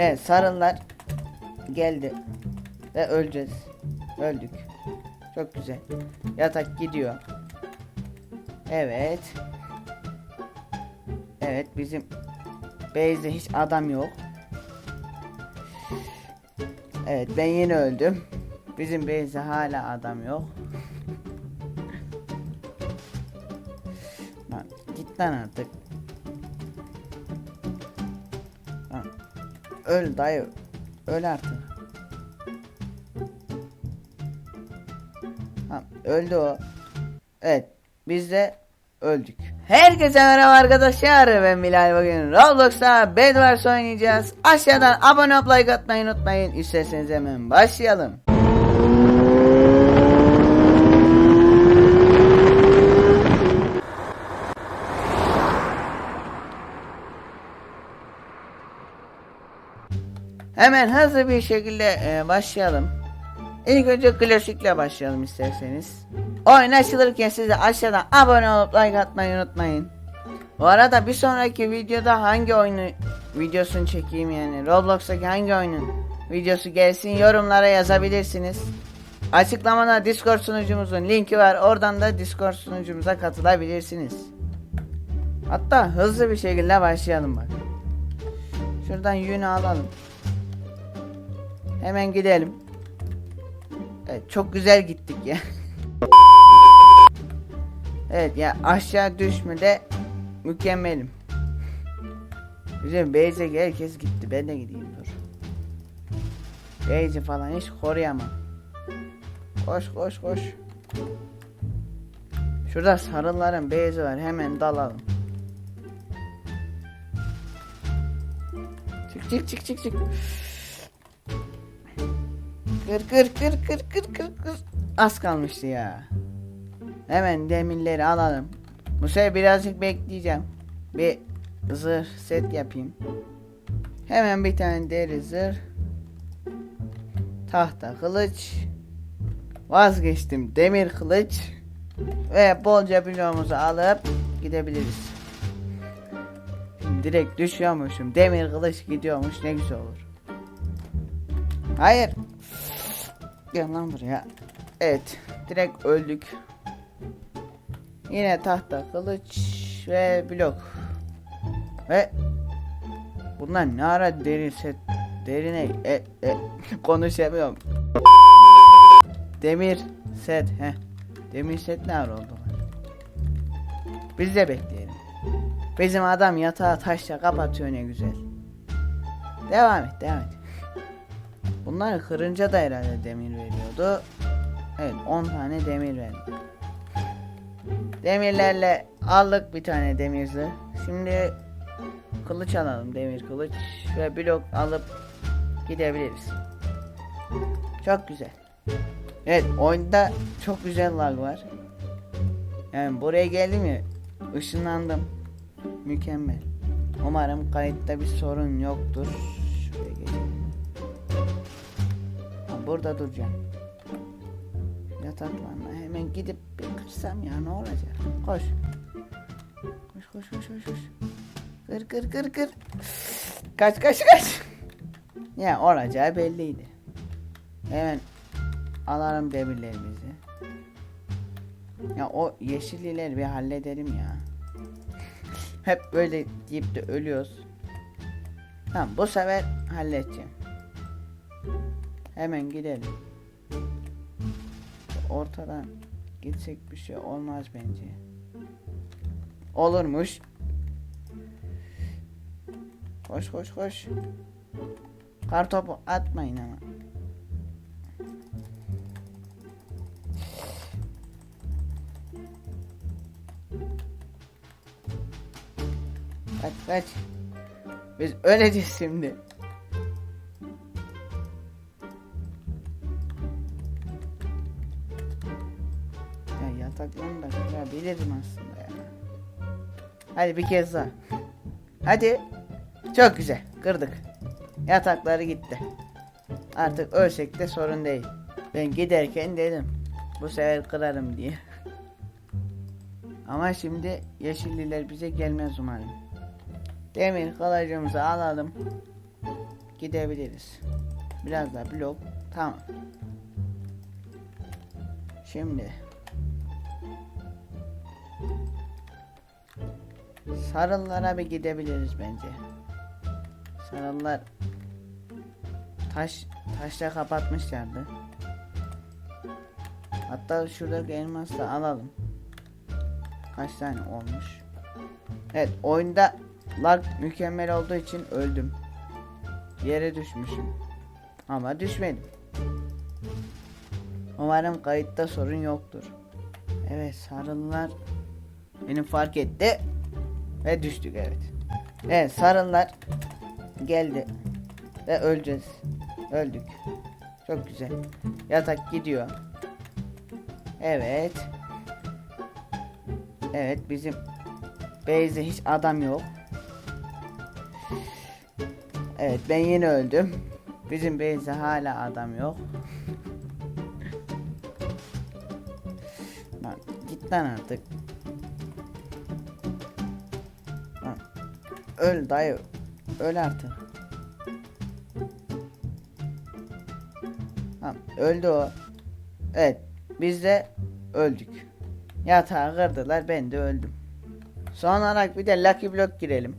Evet sarılar geldi. Ve öleceğiz. Öldük. Çok güzel. Yatak gidiyor. Evet. Evet bizim base'de hiç adam yok. Evet ben yeni öldüm. Bizim base'de hala adam yok. Lan git lan artık. Öl dayı. Öl artık. Tamam, öldü o. Evet. Biz de öldük. Herkese merhaba arkadaşlar. Ben Bilal bugün Roblox'ta Bedwars oynayacağız. Aşağıdan abone olup like atmayı unutmayın. İsterseniz hemen başlayalım. Hemen hızlı bir şekilde e, başlayalım. İlk önce klasikle başlayalım isterseniz. Oyun açılırken siz de aşağıdan abone olup like atmayı unutmayın. Bu arada bir sonraki videoda hangi oyunu videosunu çekeyim yani Roblox'taki hangi oyunun videosu gelsin yorumlara yazabilirsiniz. Açıklamada Discord sunucumuzun linki var. Oradan da Discord sunucumuza katılabilirsiniz. Hatta hızlı bir şekilde başlayalım bak. Şuradan yünü alalım. Hemen gidelim. Evet, çok güzel gittik ya. evet ya aşağı düşme de mükemmelim. Bizim Beyze herkes gitti. Ben de gideyim dur. Beyze falan hiç koruyamam. Koş koş koş. Şurada sarıların beyzi var. Hemen dalalım. Çık çık çık çık çık. Kır kır kır kır kır kır kır. Az kalmıştı ya. Hemen demirleri alalım. Bu sefer birazcık bekleyeceğim. Bir zırh set yapayım. Hemen bir tane deri zırh. Tahta kılıç. Vazgeçtim demir kılıç. Ve bolca bloğumuzu alıp gidebiliriz. Şimdi direkt düşüyormuşum. Demir kılıç gidiyormuş ne güzel olur. Hayır. Gel lan buraya. Evet. Direkt öldük. Yine tahta kılıç ve blok. Ve bunlar ne ara deri set derine e, e, konuşamıyorum. Demir set he. Demir set ne ara oldu? Biz de bekleyelim. Bizim adam yatağı taşla kapatıyor ne güzel. Devam et devam et. Bunlar kırınca da herhalde demir veriyordu. Evet 10 tane demir verdi. Demirlerle aldık bir tane demirzi. Şimdi kılıç alalım demir kılıç ve blok alıp gidebiliriz. Çok güzel. Evet oyunda çok güzel lag var. Yani buraya geldim ya ışınlandım. Mükemmel. Umarım kayıtta bir sorun yoktur. Burada duracağım. Yataklarına hemen gidip bir kırsam ya ne olacak? Koş. Koş koş koş koş koş. Kır kır kır kır. Kaç kaç kaç. Ya olacağı belliydi. Hemen alalım demirlerimizi. Ya o yeşillileri bir halledelim ya. Hep böyle deyip de ölüyoruz. Tamam bu sefer halledeceğim. Hemen gidelim. Ortadan gitsek bir şey olmaz bence. Olurmuş. Koş koş koş. Kar topu atmayın ama. Kaç kaç. Biz öleceğiz şimdi. Hadi bir kez daha. Hadi. Çok güzel. Kırdık. Yatakları gitti. Artık ölsek de sorun değil. Ben giderken dedim. Bu sefer kırarım diye. Ama şimdi yeşilliler bize gelmez umarım. Demir kılıcımızı alalım. gidebiliriz. Biraz daha blok. Tamam. Şimdi Sarıllara bir gidebiliriz bence. Sarıllar taş taşla kapatmışlardı. Hatta şuradaki elması da alalım. Kaç tane olmuş? Evet oyunda lag mükemmel olduğu için öldüm. Yere düşmüşüm. Ama düşmedim. Umarım kayıtta sorun yoktur. Evet sarılılar beni fark etti. Ve düştük evet. Evet sarılılar geldi. Ve öleceğiz. Öldük. Çok güzel. Yatak gidiyor. Evet. Evet bizim base'de hiç adam yok. Evet ben yine öldüm. Bizim base'de hala adam yok. Lan git lan artık. Öl dayı. Öl artık. Tamam öldü o. Evet biz de öldük. Yatağı kırdılar ben de öldüm. Son olarak bir de Lucky Block girelim.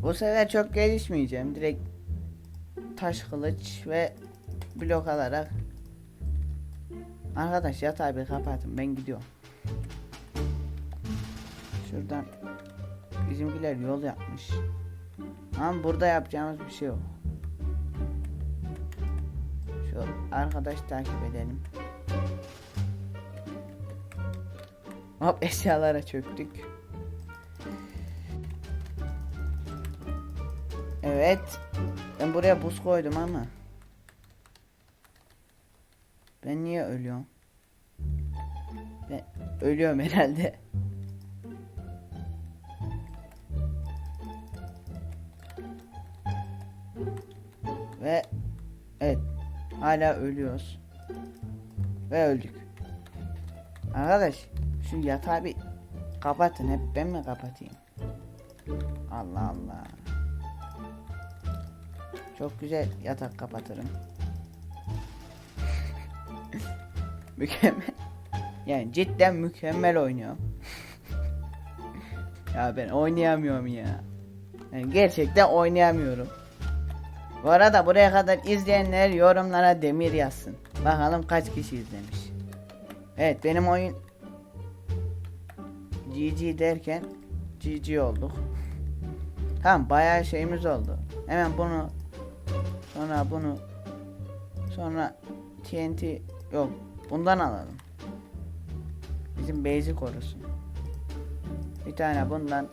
Bu sefer çok gelişmeyeceğim. Direkt taş kılıç ve blok alarak Arkadaş yatağı bir kapatın ben gidiyorum. Şuradan bizimkiler yol yapmış. Ama burada yapacağımız bir şey yok. Şu arkadaş takip edelim. Hop eşyalara çöktük. Evet. Ben buraya buz koydum ama. Ben niye ölüyorum? Ben ölüyorum herhalde. Ve evet hala ölüyoruz. Ve öldük. Arkadaş şu yatağı bir kapatın hep ben mi kapatayım? Allah Allah. Çok güzel yatak kapatırım. mükemmel. Yani cidden mükemmel oynuyor. ya ben oynayamıyorum ya. Yani gerçekten oynayamıyorum. Bu arada buraya kadar izleyenler yorumlara demir yazsın. Bakalım kaç kişi izlemiş. Evet benim oyun GG derken GG olduk. Tamam bayağı şeyimiz oldu. Hemen bunu sonra bunu sonra TNT yok bundan alalım. Bizim base'i korusun. Bir tane bundan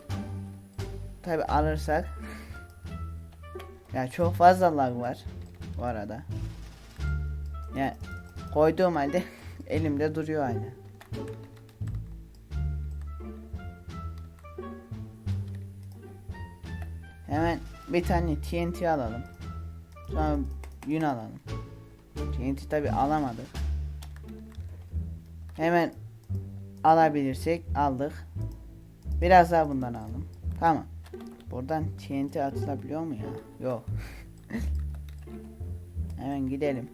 tabi alırsak ya çok fazla lag var bu arada. Ya koyduğum halde elimde duruyor hala. Hemen bir tane TNT alalım. Sonra yün alalım. TNT tabi alamadık. Hemen alabilirsek aldık. Biraz daha bundan aldım. Tamam. Buradan TNT atılabiliyor mu ya? Yok. Hemen gidelim.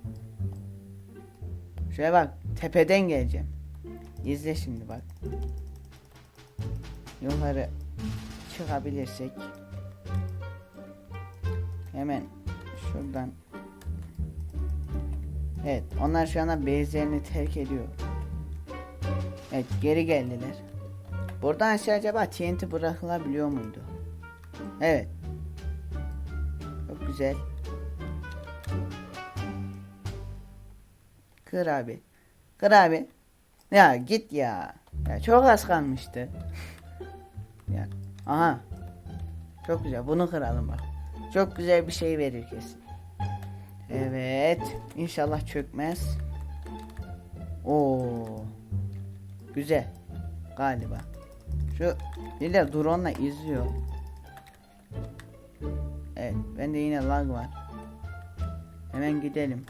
Şuraya bak. Tepeden geleceğim. İzle şimdi bak. Yukarı çıkabilirsek. Hemen şuradan. Evet. Onlar şu anda base'lerini terk ediyor. Evet. Geri geldiler. Buradan aşağı acaba TNT bırakılabiliyor muydu? Evet. Çok güzel. Kır abi. Kır abi. Ya git ya. Ya çok az kalmıştı. ya. Aha. Çok güzel. Bunu kıralım bak. Çok güzel bir şey verir kesin. Evet. İnşallah çökmez. Oo. Güzel. Galiba. Şu bir de drone'la izliyor. Evet. Bende yine lag var. Hemen gidelim.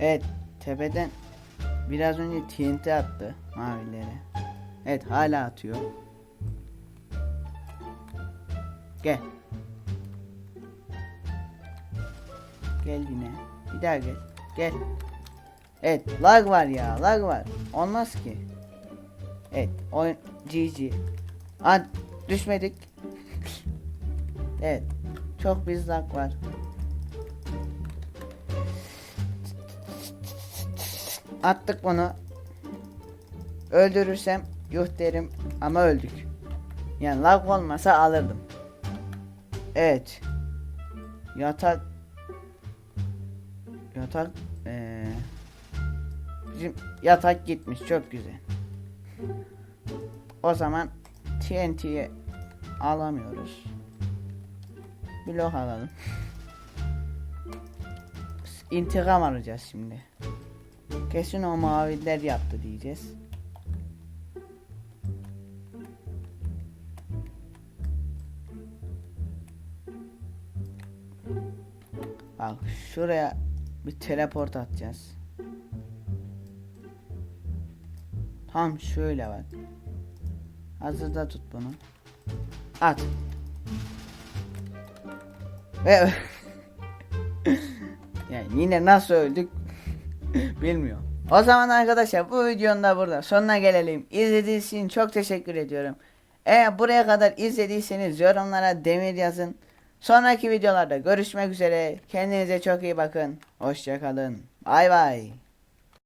Evet. Tepeden biraz önce TNT attı mavilere. Evet hala atıyor. Gel. Gel yine. Bir daha gel. Gel. Evet lag var ya lag var. Olmaz ki. Evet oyun GG. Aa, düşmedik. Evet. Çok biz lag var. Attık bunu. Öldürürsem yuh derim ama öldük. Yani lag olmasa alırdım. Evet. Yatak Yatak eee Bizim yatak gitmiş çok güzel. O zaman TNT'yi alamıyoruz. Blok alalım. İntikam alacağız şimdi. Kesin o maviler yaptı diyeceğiz. Bak şuraya bir teleport atacağız. Tam şöyle bak. Hazırda tut bunu. At. Yani yine nasıl öldük bilmiyorum. O zaman arkadaşlar bu videonun da burada sonuna gelelim. İzlediğiniz için çok teşekkür ediyorum. Eğer buraya kadar izlediyseniz yorumlara demir yazın. Sonraki videolarda görüşmek üzere. Kendinize çok iyi bakın. Hoşçakalın. Bay bay.